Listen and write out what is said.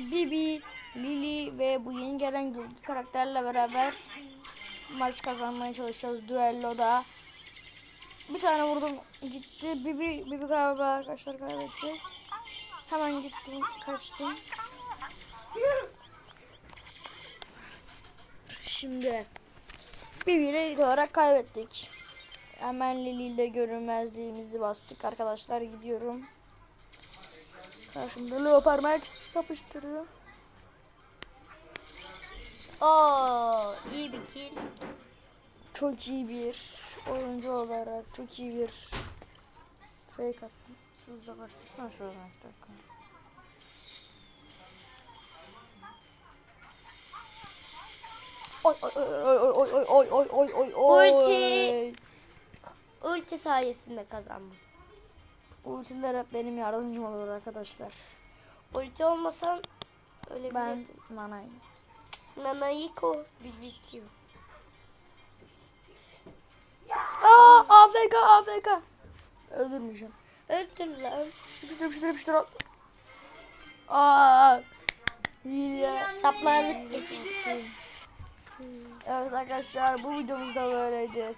Bibi, Lily ve bu yeni gelen gölge karakterle beraber maç kazanmaya çalışacağız düelloda. Bir tane vurdum gitti. Bibi, Bibi galiba arkadaşlar kaybedecek. Hemen gittim kaçtım. Şimdi Bibi ile ilk olarak kaybettik. Hemen Lili ile görünmezliğimizi bastık arkadaşlar gidiyorum. Karşımda Leopard Max yapıştırdım. Oo, iyi bir kill. Çok iyi bir oyuncu olarak çok iyi bir fake attım. Siz uzaklaştırsana şuradan iki dakika. Oy oy oy oy oy oy oy oy oy oy Ulti. Ulti sayesinde kazandım. Ultiler hep benim yardımcım olur arkadaşlar. Ulti olmasan öyle Ben nanay. Nanayiko BBQ. Aa AFK AFK. Öldürmeyeceğim. Öldür lan. Yapıştır yapıştır yapıştır. Aa. Hile. Saplandık geçti. Evet arkadaşlar bu videomuz da böyleydi.